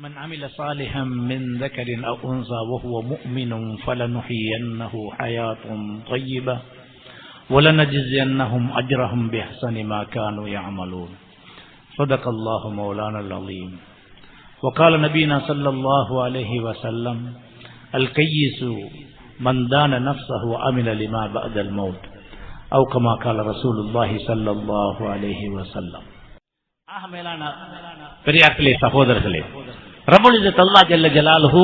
من عمل صالحا من ذكر أو أنثى وهو مؤمن فلنحيينه حياة طيبة ولنجزينهم أجرهم بأحسن ما كانوا يعملون صدق الله مولانا العظيم وقال نبينا صلى الله عليه وسلم الكيس من دان نفسه وعمل لما بعد الموت أو كما قال رسول الله صلى الله عليه وسلم ஆக மேலான பெரியார்களே சகோதரர்களே ரபுலித தல்லா ஜல்ல ஜலாலுஹு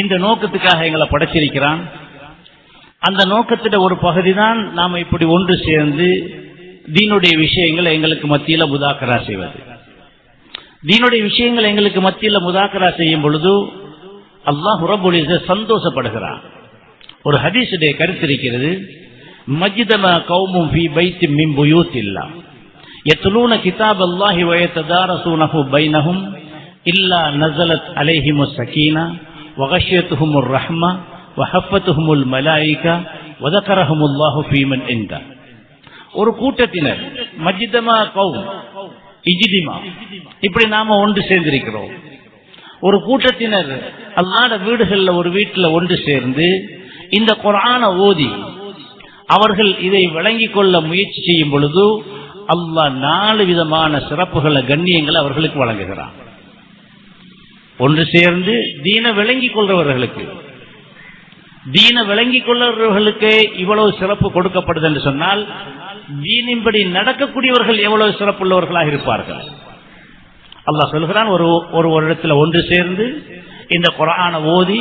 இந்த நோக்கத்துக்காக எங்களை படைச்சிருக்கிறான். அந்த நோக்கத்திட ஒரு பகுதி தான் நாம இப்படி ஒன்று சேர்ந்து தீனுடைய விஷயங்களை எங்களுக்கு மத்தியில முதாக்கரா செய்வது. தீனுடைய விஷயங்கள் எங்களுக்கு மத்தியில முதாக்கரா செய்யும் பொழுது அல்லாஹ் ரபுலிச சந்தோஷப்படுகிறான். ஒரு ஹதீசுடைய கருத்து இருக்கிறது மஜிதமா கௌமும் ஃபி பைத்தி மின் புயூத்தில்லா. يتلون كتاب الله ويتدارسونه بينهم إلا نزلت عليهم السكينة وغشيتهم الرحمة وحفتهم الملائكة وذكرهم الله في من عنده ஒரு கூட்டத்தினர் மஜிதமா கௌம் இஜிதிமா இப்படி நாம ஒன்று சேர்ந்திருக்கிறோம் ஒரு கூட்டத்தினர் அல்லாத வீடுகள்ல ஒரு வீட்டுல ஒன்று சேர்ந்து இந்த குரான ஓதி அவர்கள் இதை விளங்கிக் கொள்ள முயற்சி செய்யும் பொழுது அல்லாஹ் நாலு விதமான சிறப்புகளை கண்ணியங்களை அவர்களுக்கு வழங்குகிறான். ஒன்று சேர்ந்து தீன விளங்கிக் கொள்றவர்களுக்கு. தீன விளங்கிக் கொள்றவர்களுக்கு இவ்வளவு சிறப்பு கொடுக்கப்படுது என்று சொன்னால் தீனின்படி நடக்கக்கூடியவர்கள் எவ்வளவு சிறப்புள்ளவர்களாக இருப்பார்கள்? அல்லாஹ் சொல்கிறான் ஒரு ஒரு இடத்துல ஒன்று சேர்ந்து இந்த குரான ஓதி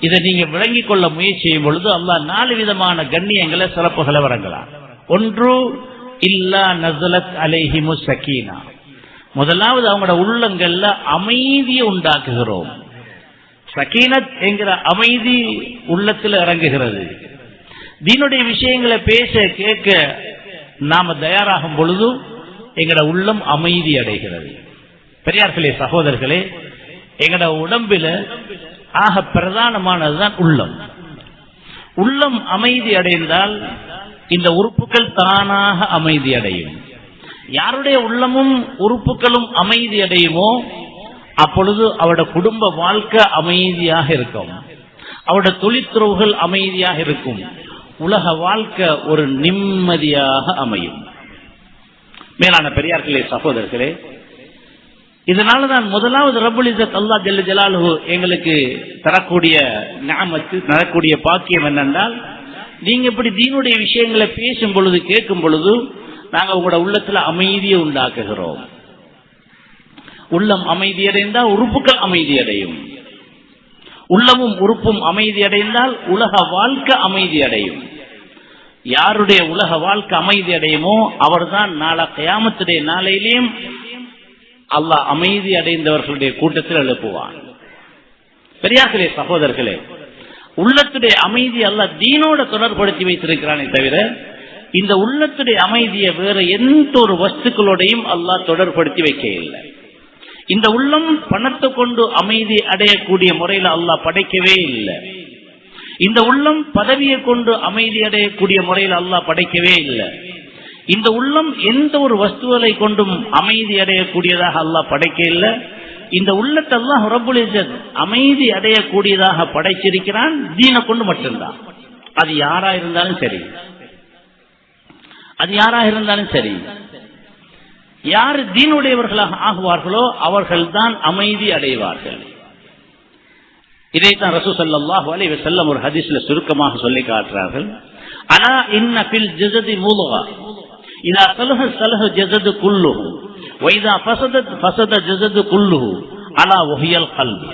இதை நீங்க விளங்கிக் கொள்ள முயற்சி செய்யும் பொழுது அல்லாஹ் நாலு விதமான கண்ணியங்களை சிறப்புகளை வழங்கலாம் ஒன்று இல்லா நசலத் அலேஹிமு சக்கீனா முதலாவது அவங்களோட உள்ளங்கள்ல அமைதியை உண்டாக்குகிறோம். சக்கீனத் என்கிற அமைதி உள்ளத்தில் இறங்குகிறது. தீனுடைய விஷயங்களை பேச கேட்க நாம தயாராகும் பொழுது எங்களோட உள்ளம் அமைதி அடைகிறது. பெரியார்களே சகோதரர்களே எங்களோட உடம்பில ஆக பிரதானமானதுதான் உள்ளம். உள்ளம் அமைதி அடைந்தால் இந்த உறுப்புகள் தானாக அமைதி அடையும் யாருடைய உள்ளமும் உறுப்புகளும் அமைதி அடையுமோ அப்பொழுது அவட குடும்ப வாழ்க்கை அமைதியாக இருக்கும். அவட தொழிற்துறவுகள் அமைதியாக இருக்கும். உலக வாழ்க்கை ஒரு நிம்மதியாக அமையும். மேலான பெரியார்களே சகோதரர்களே இதனாலதான் முதலாவது ரபுலிசத் அல்லா ஜல்ல ஜலாலு எங்களுக்கு தரக்கூடிய ஞாபகத்து தரக்கூடிய பாக்கியம் என்னென்றால் நீங்க இப்படி தீனுடைய விஷயங்களை பேசும் பொழுது கேட்கும் பொழுது நாங்க உங்களோட உள்ளத்துல அமைதியை உண்டாக்குகிறோம். உள்ளம் அமைதியடைந்தால் உறுப்புகள் அமைதியடையும் உள்ளமும் உறுப்பும் அமைதி அடைந்தால் உலக வாழ்க்கை அமைதி அடையும். யாருடைய உலக வாழ்க்கை அமைதி அடையுமோ அவர்தான் நாளா கயாமத்துடைய நாளையிலையும் அல்லாஹ் அமைதி அடைந்தவர்களுடைய கூட்டத்தில் எழுப்புவான். பெரியார்களே சகோதரர்களே உள்ளத்துடைய அமைதி அல்ல தீனோட தொடர்படுத்தி வைத்திருக்கிறானே தவிர இந்த உள்ளத்துடைய அமைதியை வேற எந்த ஒரு வஸ்துக்களோடையும் அல்லாஹ் தொடர்படுத்தி வைக்க இல்லை. இந்த உள்ளம் பணத்தை கொண்டு அமைதி அடையக்கூடிய முறையில் அல்லாஹ் படைக்கவே இல்லை. இந்த உள்ளம் பதவியை கொண்டு அமைதி அடையக்கூடிய முறையில் அல்லாஹ் படைக்கவே இல்லை. இந்த உள்ளம் எந்த ஒரு வஸ்துவலை கொண்டும் அமைதி அடையக்கூடியதாக அல்லாஹ் படைக்க இல்லை. இந்த உள்ளத்தை எல்லாம் ரபுல் அமைதி அடையக்கூடியதாக படைச்சிருக்கிறான் தீனை கொண்டு மட்டும்தான். அது யாரா இருந்தாலும் சரி. அது யாரா இருந்தாலும் சரி. யார் தீனுடையவர்களாக ஆகுவார்களோ அவர்கள் தான் அமைதி அடைவார்கள். இதைத்தான் ரசூ சல்லாஹ் அலைவ செல்லம் ஒரு ஹதீஸ்ல சுருக்கமாக சொல்லி காட்டுறார்கள். ஆனா இன்ன பில் ஜெசதி மூலவா இதா சலுக சலுக ஜெசது குல்லுஹு. வைதா பசதத் பசத ஜசது குல்லு அலா ஒஹியல் கல்வி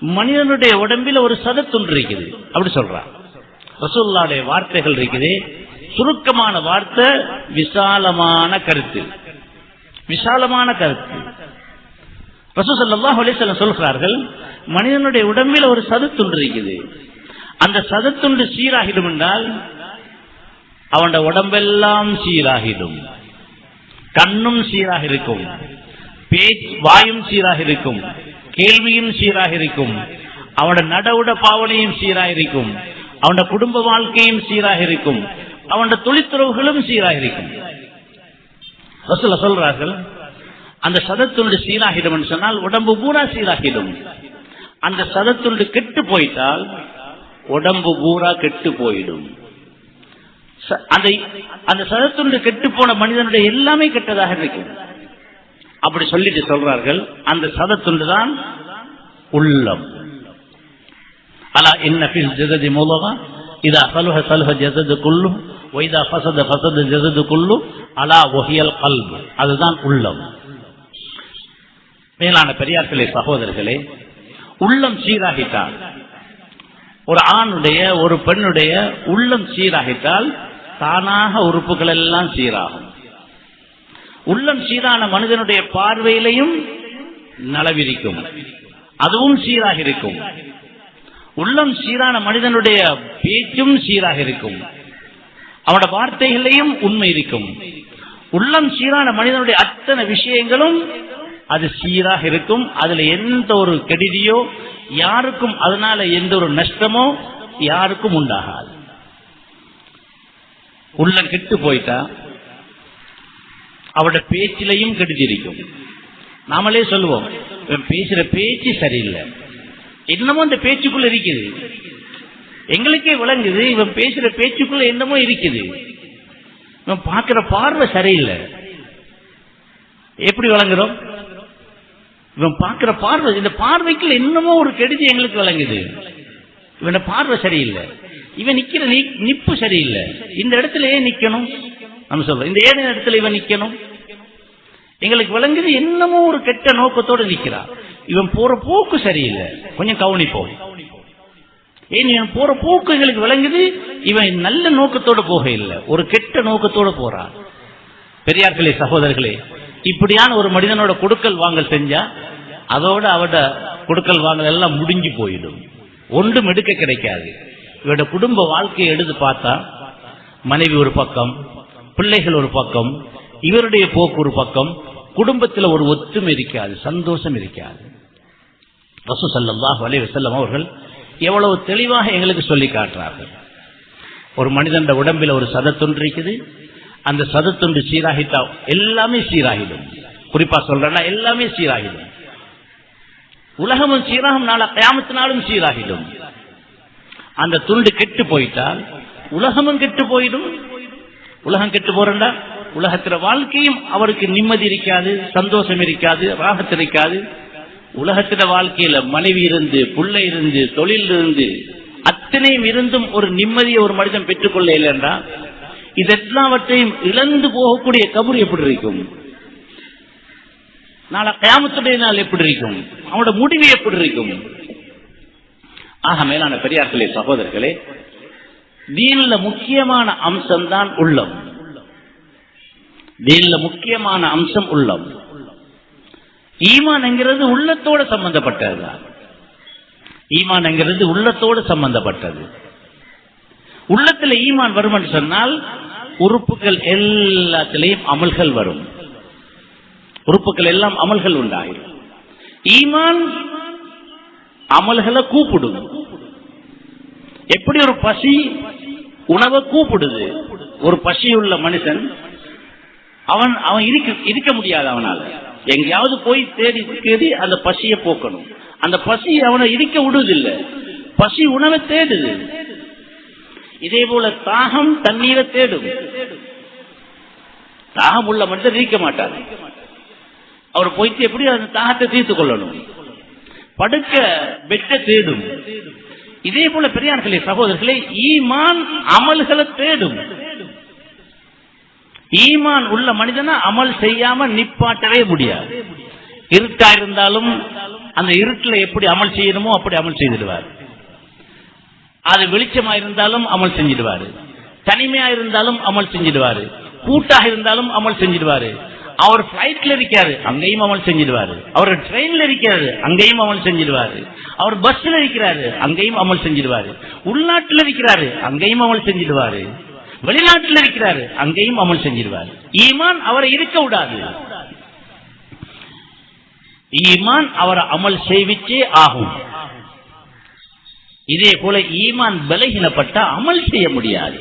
மனிதனுடைய உடம்பில் ஒரு சதத்துண்டு இருக்குது. அப்படி சொல்றான். ரசூல்லாடைய வார்த்தைகள் இருக்குது. சுருக்கமான வார்த்தை விசாலமான கருத்து. விசாலமான கருத்து. ரசூசல்லாஹ் அலிசல்லம் சொல்கிறார்கள் மனிதனுடைய உடம்பில் ஒரு சதத்துண்டு இருக்குது. அந்த சதத்துண்டு சீராகிடும் என்றால் அவனோட உடம்பெல்லாம் சீராகிடும். கண்ணும் சீராக இருக்கும். வாயும் சீராக இருக்கும். கேள்வியும் சீராக இருக்கும். அவனோட நடவுட பாவனையும் சீராக இருக்கும். அவனோட குடும்ப வாழ்க்கையும் சீராக இருக்கும். அவனோட தொழிற்துறவுகளும் சீராக இருக்கும். சொல்றார்கள் அந்த சதத்துண்டு சீராகிடும் சொன்னால் உடம்பு பூரா சீராகிடும். அந்த சதத்துண்டு கெட்டு போயிட்டால் உடம்பு பூரா கெட்டு போயிடும். அந்த அந்த சதத்துண்டு கெட்டு போன மனிதனுடைய எல்லாமே கெட்டதாக இருக்கும் அப்படி சொல்லிட்டு சொல்றார்கள் அந்த சதத்துண்டு தான் உள்ளம். அலா என்ன ஃபில் மூலமா? இதா சலுக சலுக ஜஸது குல்லு அலா ஒஹியல் கல்பு. அதுதான் உள்ளம். மேலான பெரியார்களே சகோதரர்களே உள்ளம் சீராகிட்டால் ஒரு ஆணுடைய ஒரு பெண்ணுடைய உள்ளம் சீராகிட்டால் தானாக உறுப்புகள் எல்லாம் சீராகும். உள்ளம் சீரான மனிதனுடைய பார்வையிலையும் நலவிரிக்கும். அதுவும் சீராக இருக்கும். உள்ளம் சீரான மனிதனுடைய பேச்சும் சீராக இருக்கும். அவனோட வார்த்தைகளையும் உண்மை இருக்கும். உள்ளம் சீரான மனிதனுடைய அத்தனை விஷயங்களும் அது சீராக இருக்கும். அதுல எந்த ஒரு கெடுதியோ யாருக்கும் அதனால எந்த ஒரு நஷ்டமோ யாருக்கும் உண்டாகாது. உள்ளம் கெட்டு போயிட்டா அவட பேச்சிலையும் கெடுதி இருக்கும் நாமளே சொல்லுவோம் இவன் பேசுற பேச்சு சரியில்லை. என்னமோ அந்த பேச்சுக்குள்ள இருக்குது. எங்களுக்கே விளங்குது இவன் பேசுற பேச்சுக்குள்ள என்னமோ இருக்குது. இவன் பார்க்கிற பார்வை சரியில்லை. எப்படி விளங்குறோம்? இவன் பார்க்கிற பார்வை இந்த பார்வைக்குள்ள என்னமோ ஒரு கெடுதி எங்களுக்கு விளங்குது. இவன பார்வை சரியில்லை. இவன் நிக்கிற நிப்பு சரியில்லை. இந்த இடத்துல ஏன் நிக்கணும்? நம்ம சொல்றோம். இந்த ஏன் இடத்துல இவன் நிக்கணும். எங்களுக்கு விளங்குது என்னமோ ஒரு கெட்ட நோக்கத்தோட நிக்கிறான் இவன் போற போக்கு சரியில்லை. கொஞ்சம் கவனிப்போம் ஏன் இவன் போற போக்கு எங்களுக்கு விளங்குது? இவன் நல்ல நோக்கத்தோட போக இல்லை ஒரு கெட்ட நோக்கத்தோட போறான் பெரியார்களே சகோதரர்களே இப்படியான ஒரு மனிதனோட கொடுக்கல் வாங்கல் செஞ்சா அதோட அவட கொடுக்கல் வாங்கல் எல்லாம் முடிஞ்சு போயிடும். ஒன்றும் எடுக்க கிடைக்காது. இவட குடும்ப வாழ்க்கையை எடுத்து பார்த்தா மனைவி ஒரு பக்கம் பிள்ளைகள் ஒரு பக்கம் இவருடைய போக்கு ஒரு பக்கம் குடும்பத்துல ஒரு ஒத்துமை இருக்காது சந்தோஷம் இருக்காது. ரசூ ஸல்லல்லாஹு அலைஹி வசல்லம் அவர்கள் எவ்வளவு தெளிவாக எங்களுக்கு சொல்லி காட்டுறார்கள். ஒரு மனிதன் உடம்பில் ஒரு சதத்துண்டு இருக்குது. அந்த சதத்துண்டு சீராகித்தா எல்லாமே சீராகிடும். குறிப்பா சொல்றேன்னா எல்லாமே சீராகிடும். உலகமும் சீராகும் நாள கயாமத்தினாலும் சீராகிடும். அந்த துண்டு கெட்டு போயிட்டால் உலகமும் கெட்டு போயிடும். உலகம் கெட்டு போறண்டா? உலகத்துல வாழ்க்கையும் அவருக்கு நிம்மதி இருக்காது சந்தோஷம் இருக்காது ராகத்து இருக்காது. உலகத்தில வாழ்க்கையில மனைவி இருந்து புள்ளை இருந்து தொழில் இருந்து அத்தனையும் இருந்தும் ஒரு நிம்மதியை ஒரு மனிதன் பெற்றுக்கொள்ள இல்லைன்றா இதெல்லாவற்றையும் இழந்து போகக்கூடிய கபூர் எப்படி இருக்கும்? நாளை கயாமத்துடைய நாள் எப்படி இருக்கும்? அவனோட முடிவு எப்படி இருக்கும்? ஆக மேலான பெரியார்களே சகோதரர்களே தீன்ல முக்கியமான அம்சம் தான் உள்ளம். தீன்ல முக்கியமான அம்சம் உள்ளம். ஈமான் உள்ளத்தோடு சம்பந்தப்பட்டதுதான் ஈமான்ங்கிறது உள்ளத்தோடு சம்பந்தப்பட்டது. உள்ளத்துல ஈமான் வரும் என்று சொன்னால் உறுப்புகள் எல்லாத்திலையும் அமல்கள் வரும். உறுப்புகள் எல்லாம் அமல்கள் உண்டாயிரும். ஈமான் அமல்களை கூப்பிடு எப்படி ஒரு பசி உணவை கூப்பிடுது? ஒரு பசியுள்ள மனுஷன் அவன் அவன் இருக்க இருக்க முடியாது அவனால. எங்கேயாவது போய் தேடி தேடி அந்த பசியை போக்கணும். அந்த பசி அவனை இருக்க விடுவதில்லை. பசி உணவை தேடுது. இதே போல தாகம் தண்ணீரை தேடும். தாகம் உள்ள மனிதர் இருக்க மாட்டார். அவர் போயிட்டு எப்படி அந்த தாகத்தை தீர்த்து கொள்ளணும்? படுக்க வெட்ட தேடும். இதே போல பெரியார்களே சகோதரர்களே ஈமான் அமல்களை தேடும். ஈமான் உள்ள மனிதனை அமல் செய்யாம நிப்பாட்டவே முடியாது. இருட்டா இருந்தாலும் அந்த இருட்டுல எப்படி அமல் செய்யணுமோ அப்படி அமல் செய்திடுவார். அது வெளிச்சமா இருந்தாலும் அமல் செஞ்சிடுவாரு. தனிமையா இருந்தாலும் அமல் செஞ்சிடுவாரு. கூட்டாக இருந்தாலும் அமல் செஞ்சிடுவாரு. அவர் பிளைட்ல இருக்காரு அங்கேயும் அமல் செஞ்சிடுவாரு. அவர் ட்ரெயின்ல இருக்காரு அங்கேயும் அமல் செஞ்சிடுவாரு. அவர் பஸ்ல இருக்கிறாரு அங்கேயும் அமல் செஞ்சிடுவாரு. உள்நாட்டுல இருக்கிறாரு அங்கேயும் அமல் செஞ்சிடுவாரு. வெளிநாட்டுல இருக்கிறாரு அங்கேயும் அமல் செஞ்சிருவார் ஈமான் அவரை இருக்க விடாது. ஈமான் அவரை அமல் செய்விச்சே ஆகும். இதே போல ஈமான் பலகீனப்பட்ட அமல் செய்ய முடியாது.